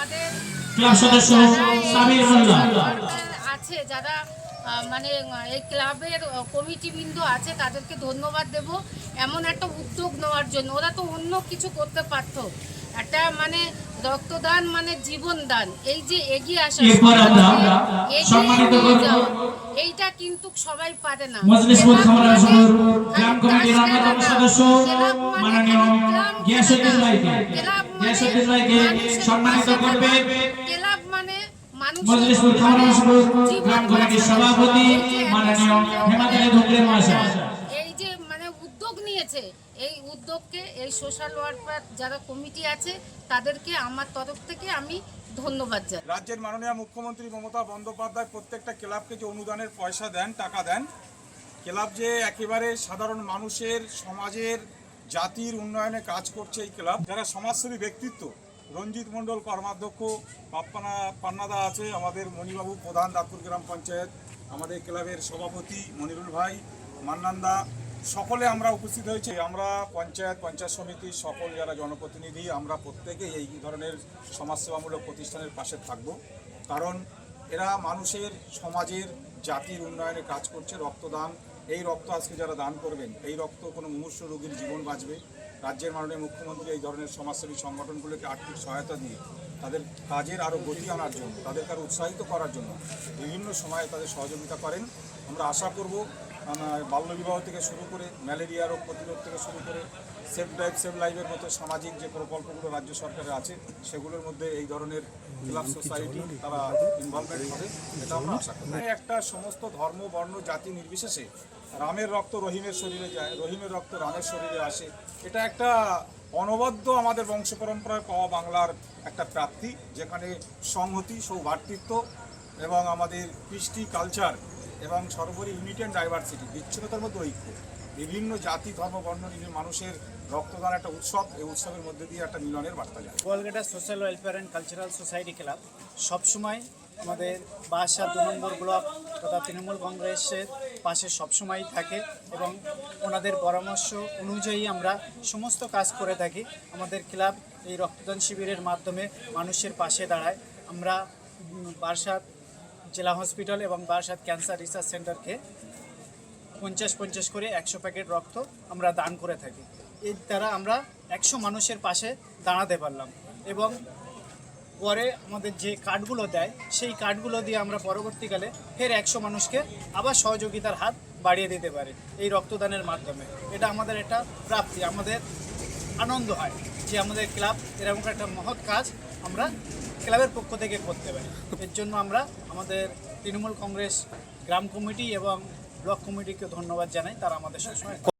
আমাদের ক্লাব সদস্য সাবির মোল্লা আছে যারা মানে এই ক্লাবের কমিটি বিন্দু আছে তাদেরকে ধন্যবাদ দেব। এমন একটা উদ্যোগ নেওয়ার জন্য। ওরা তো অন্য কিছু করতে পারতো। একটা মানে রক্তদান মানে জীবনদান। এই যে এগিয়ে আসা এইটা কিন্তু সবাই পারে না। ক্লাব ক্লাব মানে ভাইকে ক্লাব মানে সম্মানিত করবে ক্লাব মানে গ্রাম কমিটির সভাপতি এই যে মাননীয় হেমাদারি করে মহাশয়। এই যে মানে উদ্যোগ নিয়েছে এই উদ্যোগকে এই সোশ্যাল ওয়ার্কার যারা কমিটি আছে তাদেরকে আমার তরফ থেকে আমি ধন্যবাদ জানাই। রাজ্যের মাননীয় মুখ্যমন্ত্রী মমতা বন্দ্যোপাধ্যায় প্রত্যেকটা ক্লাবকে যে অনুদানের পয়সা দেন টাকা দেন ক্লাব যে একেবারে সাধারণ মানুষের সমাজের জাতির উন্নয়নে কাজ করছে এই ক্লাব। যারা সমাজসেবী ব্যক্তিত্ব, রঞ্জিত মণ্ডল কর্মাধ্যক্ষ, পাপ্পানা, পান্নাদা আছে, আমাদের মণিবাবু প্রধান দাঁতপুর গ্রাম পঞ্চায়েত, আমাদের ক্লাবের সভাপতি মনিরুল ভাই, মান্নান্দা, সকলে আমরা উপস্থিত হয়েছি। আমরা পঞ্চায়েত পঞ্চায়েত সমিতি, সকল যারা জনপ্রতিনিধি, আমরা প্রত্যেকে এই ধরনের সমাজসেবামূলক প্রতিষ্ঠানের পাশে থাকব। কারণ এরা মানুষের, সমাজের, জাতির উন্নয়নে কাজ করছে, রক্তদান এই রক্ত আজকে যারা দান করবেন এই রক্ত কোনো মুমূর্ষ রোগীর জীবন বাঁচবে। রাজ্যের মাননীয় মুখ্যমন্ত্রী এই ধরনের সমাজসেবী সংগঠনগুলোকে আর্থিক সহায়তা দিয়ে তাদের কাজের আরও গতি আনার জন্য তাদেরকে আরও উৎসাহিত করার জন্য বিভিন্ন সময়ে তাদের সহযোগিতা করেন। আমরা আশা করব বাল্যবিবাহ থেকে শুরু করে ম্যালেরিয়া রোগ প্রতিরোধ থেকে শুরু করে সেফ ড্রাইভ সেভ লাইফের মতো সামাজিক যে প্রকল্পগুলো রাজ্য সরকারের আছে সেগুলোর মধ্যে এই ধরনের ক্লাব সোসাইটি তারা ইনভলভমেন্ট হবে এটা আমরা আশা করি একটা সমস্ত ধর্ম বর্ণ জাতি নির্বিশেষে রামের রক্ত রহিমের শরীরে যায়, রহিমের রক্ত রামের শরীরে আসে। এটা একটা অনবদ্য আমাদের বংশ পরম্পরায় পাওয়া বাংলার একটা প্রাপ্তি, যেখানে সংহতি, সৌভাতৃত্ব এবং আমাদের কৃষ্টি কালচার এবং সর্বোপরি ইউনিটি অ্যান্ড ডাইভার্সিটি বিচ্ছিন্নতার মধ্যে ঐক্য। বিভিন্ন জাতি, ধর্ম, বর্ণ মানুষের রক্তদান একটা উৎসব, এই উৎসবের মধ্যে দিয়ে একটা মিলনের বার্তা যায়। Goalghata social welfare and cultural society club সবসময় আমাদের বাসা দু নম্বর ব্লক তথা তৃণমূল কংগ্রেসের পাশে সবসময় থাকে এবং ওনাদের পরামর্শ অনুযায়ী আমরা সমস্ত কাজ করে থাকি। আমাদের ক্লাব এই রক্তদান শিবিরের মাধ্যমে মানুষের পাশে দাঁড়ায়। আমরা বারাসাত জেলা হসপিটাল এবং বারাসাত ক্যান্সার রিসার্চ সেন্টারকে পঞ্চাশ পঞ্চাশ করে একশো প্যাকেট রক্ত আমরা দান করে থাকি। এর দ্বারা আমরা একশো মানুষের পাশে দাঁড়াতে পারলাম এবং পরে আমাদের যে কার্ডগুলো দেয়, সেই কার্ডগুলো দিয়ে আমরা পরবর্তীকালে ফের একশো মানুষকে আবার সহযোগিতার হাত বাড়িয়ে দিতে পারি এই রক্তদানের মাধ্যমে। এটা আমাদের একটা প্রাপ্তি, আমাদের আনন্দ হয় যে আমাদের ক্লাব এরকম একটা মহৎ কাজ আমরা ক্লাবের পক্ষ থেকে করতে পারি। এর জন্য আমরা আমাদের তৃণমূল কংগ্রেস গ্রাম কমিটি এবং ব্লক কমিটিকে ধন্যবাদ জানাই, তারা আমাদের সবসময়